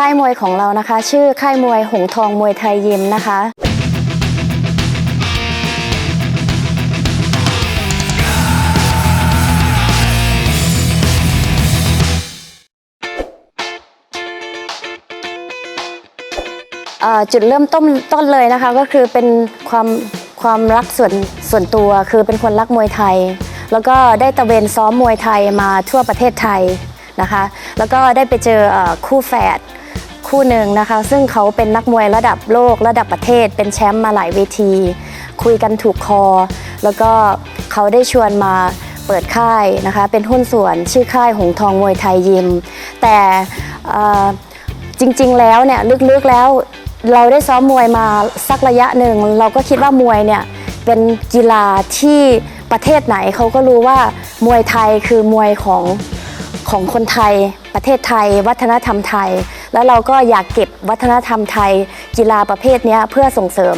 ค่ายมวยของเรานะคะ ชื่อค่ายมวยหงทองมวยไทยยิมนะคะจุดเริ่มต้นต้นเลยนะคะก็คือเป็นความความรักส่วนส่วนตัวคือเป็นคนรักมวยไทย แล้วก็ได้ตะเวนซ้อมมวยไทยมาทั่วประเทศไทยนะคะ แล้วก็ได้ไปเจออคู่แฝด คู่หนึ่งนะคะ ซึ่งเขาเป็นนักมวยระดับโลกระดับประเทศ เป็นแชมป์มาหลายเวที คุยกันถูกคอ แล้วก็เขาได้ชวนมาเปิดค่ายนะคะ เป็นหุ้นส่วนชื่อค่ายหงทองมวยไทยยิม แต่จริงๆแล้วเนี่ยลึกๆแล้วเราได้ซ้อมมวยมาสักระยะหนึ่ง เราก็คิดว่ามวยเนี่ยเป็นกีฬาที่ประเทศไหนเขาก็รู้ว่ามวยไทยคือมวยของของคนไทย ประเทศไทย วัฒนธรรมไทย แล้วเราก็อยากเก็บวัฒนธรรมไทยกีฬาประเภทนี้เพื่อส่งเสริม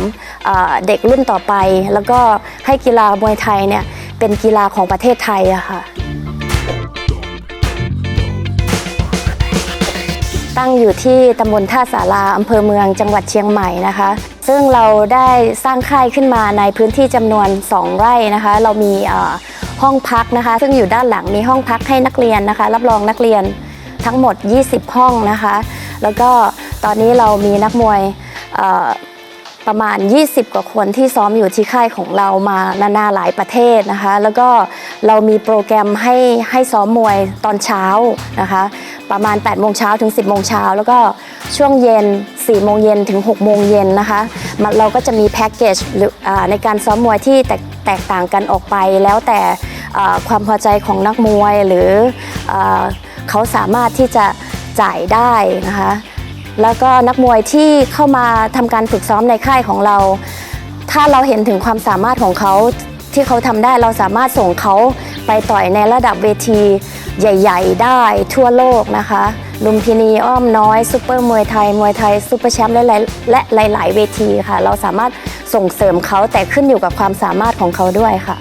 เด็กรุ่นต่อไป แล้วก็ให้กีฬามวยไทยเนี่ยเป็นกีฬาของประเทศไทยอะค่ะตั้งอยู่ที่ตำบลท่าสาราอำเภอเมืองจังหวัดเชียงใหม่นะคะ ซึ่งเราได้สร้างค่ายขึ้นมาในพื้นที่จำนวน 2 ไร่นะคะ เรามีห้องพักนะคะ ซึ่งอยู่ด้านหลังมีห้องพักให้นักเรียนนะคะ รับรองนักเรียนทั้งหมด 20 ห้องนะคะ แล้วก็ตอนนี้เรามีนักมวยประมาณ 20 กว่าคนที่ซ้อมอยู่ที่ค่ายของเรามานานาหลายประเทศนะคะ แล้วก็เรามีโปรแกรมให้ให้ซ้อมมวยตอนเช้านะคะ ประมาณ 8 โมงเช้าถึง 10 โมงเช้า แล้วก็ช่วงเย็น 4 โมงเย็นถึง 6 โมงเย็นนะคะมันเราก็จะมีแพ็กเกจในการซ้อมมวยที่แตกแตกต่างกันออกไปแล้วแต่ความพอใจของนักมวยหรืออเขาสามารถที่จะ จ่ายได้นะคะ แล้วก็นักมวยที่เข้ามาทำการฝึกซ้อมในค่ายของเรา ถ้าเราเห็นถึงความสามารถของเขาที่เขาทำได้เราสามารถส่งเขาไปต่อยในระดับเวทีใหญ่ ๆ ได้ทั่วโลกนะคะ ลุมพินีอ้อมน้อยซูเปอร์มวยไทย มวยไทยซูเปอร์แชมป์และและหลาย ๆ เวทีค่ะ เราสามารถส่งเสริมเขาแต่ขึ้นอยู่กับความสามารถของเขาด้วยค่ะ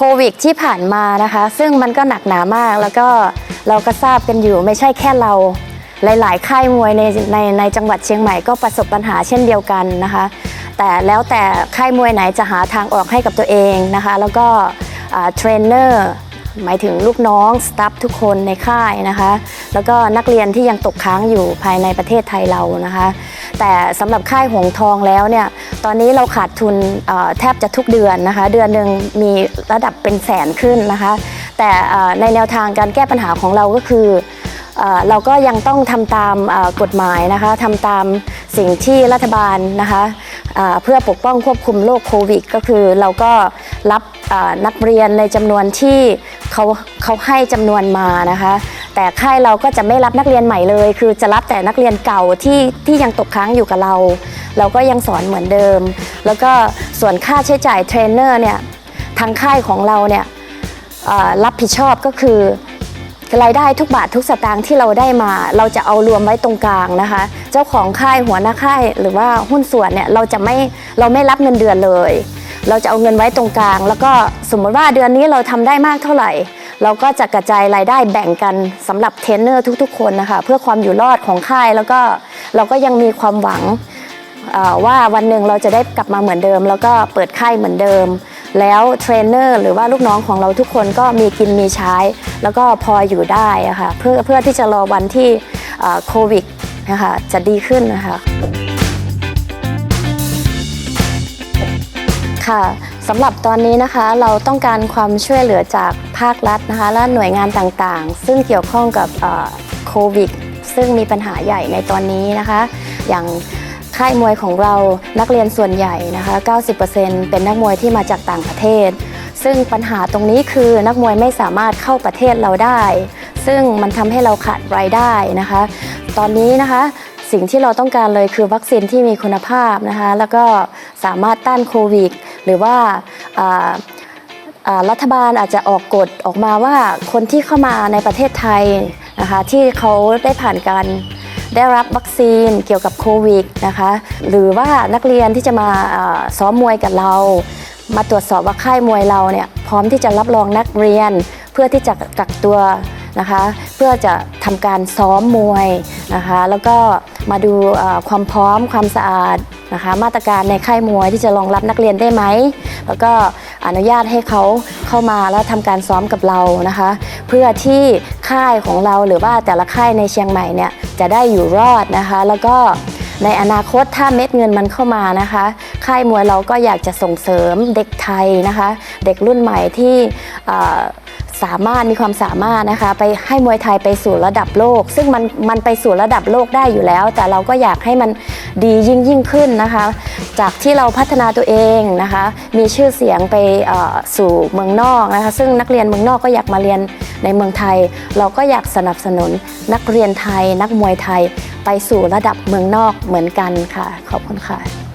โควิดที่ผ่านมานะคะ ซึ่งมันก็หนักหนามาก แล้วก็เราก็ทราบกันอยู่ไม่ใช่แค่เรา หลาย ๆ ค่ายมวยในในในจังหวัดเชียงใหม่ก็ประสบปัญหาเช่นเดียวกันนะคะ แต่แล้วแต่ค่ายมวยไหนจะหาทางออกให้กับตัวเองนะคะ แล้วก็เทรนเนอร์ หมายถึงลูกน้องสตาฟทุกคนในค่ายนะคะ แล้วก็นักเรียนที่ยังตกค้างอยู่ภายในประเทศไทยเรานะคะ แต่สำหรับค่ายหงทองแล้วเนี่ยตอนนี้เราขาดทุนแทบจะทุกเดือนนะคะ เดือนหนึ่งมีระดับเป็นแสนขึ้นนะคะ แต่ในแนวทางการแก้ปัญหาของเราก็คือเราก็ยังต้องทำตามกฎหมายนะคะทำตามสิ่งที่รัฐบาลนะคะเอ่อเพื่อปกป้องควบคุมโรคโควิด ก็คือเราก็รับ นักเรียนในจำนวนที่เขาเขาให้จำนวนมานะคะ แต่ค่ายเราก็จะไม่รับนักเรียนใหม่เลย คือจะรับแต่นักเรียนเก่าที่ที่ยังตกค้างอยู่กับเรา เราก็ยังสอนเหมือนเดิม แล้วก็ส่วนค่าใช้จ่ายเทรนเนอร์เนี่ยทางค่ายของเราเนี่ยรับผิดชอบก็คือรายได้ทุกบาททุกสตางค์ที่เราได้มา เราจะเอารวมไว้ตรงกลางนะคะ เจ้าของค่ายหัวหน้าค่ายหรือว่าหุ้นส่วนเนี่ยเราจะไม่เราไม่รับเงินเดือนเลย เราจะเอาเงินไว้ตรงกลาง แล้วก็สมมติว่าเดือนนี้เราทำได้มากเท่าไหร่ เราก็จะกระจายรายได้แบ่งกันสำหรับเทรนเนอร์ทุกๆ คนนะคะเพื่อความอยู่รอดของค่ายแล้วก็เราก็ยังมีความหวังว่าวันหนึ่งเราจะได้กลับมาเหมือนเดิม แล้วก็เปิดค่ายเหมือนเดิม แล้วเทรนเนอร์หรือว่าลูกน้องของเราทุกคนก็มีกินมีใช้ แล้วก็พออยู่ได้ะค่ะเพื่อเพื่อที่จะรอวันที่โควิดนะคะจะดีขึ้นนะคะ ค่ะสำหรับตอนนี้นะคะเราต้องการความช่วยเหลือจากภาครัฐนะคะและหน่วยงานต่างๆ ซึ่งเกี่ยวข้องกับโควิด ซึ่งมีปัญหาใหญ่ในตอนนี้นะคะ อย่างค่ายมวยของเรานักเรียนส่วนใหญ่นะคะ 90%เป็นนักมวยที่มาจากต่างประเทศ ซึ่งปัญหาตรงนี้คือนักมวยไม่สามารถเข้าประเทศเราได้ ซึ่งมันทำให้เราขาดรายได้นะคะ ตอนนี้นะคะสิ่งที่เราต้องการเลยคือวัคซีนที่มีคุณภาพนะคะ แล้วก็สามารถต้านโควิด หรือว่ารัฐบาลอาจจะออกกฎออกมาว่าคนที่เข้ามาในประเทศไทยนะคะที่เขาได้ผ่านการได้รับวัคซีนเกี่ยวกับโควิดนะคะหรือว่านักเรียนที่จะมาซ้อมมวยกับเรา มาตรวจสอบว่าค่ายมวยเราเนี่ยพร้อมที่จะรับรองนักเรียน เพื่อที่จะกักตัวนะคะเพื่อจะทำการซ้อมมวยนะคะแล้วก็มาดูความพร้อมความสะอาด นะคะ มาตรการในค่ายมวยที่จะรองรับนักเรียนได้ไหม แล้วก็อนุญาตให้เขาเข้ามาแล้วทำการซ้อมกับเรานะคะ เพื่อที่ค่ายของเราหรือว่าแต่ละค่ายในเชียงใหม่เนี่ยจะได้อยู่รอดนะคะ แล้วก็ในอนาคตถ้าเม็ดเงินมันเข้ามานะคะ ค่ายมวยเราก็อยากจะส่งเสริมเด็กไทยนะคะ เด็กรุ่นใหม่ที่ สามารถมีความสามารถนะคะ ไปให้มวยไทยไปสู่ระดับโลก ซึ่งมันมันไปสู่ระดับโลกได้อยู่แล้ว แต่เราก็อยากให้มันดียิ่งยิ่งขึ้นนะคะ จากที่เราพัฒนาตัวเองนะคะ มีชื่อเสียงไปสู่เมืองนอกนะคะ ซึ่งนักเรียนเมืองนอกก็อยากมาเรียนในเมืองไทย เราก็อยากสนับสนุนนักเรียนไทย นักมวยไทยไปสู่ระดับเมืองนอกเหมือนกันค่ะ ขอบคุณค่ะ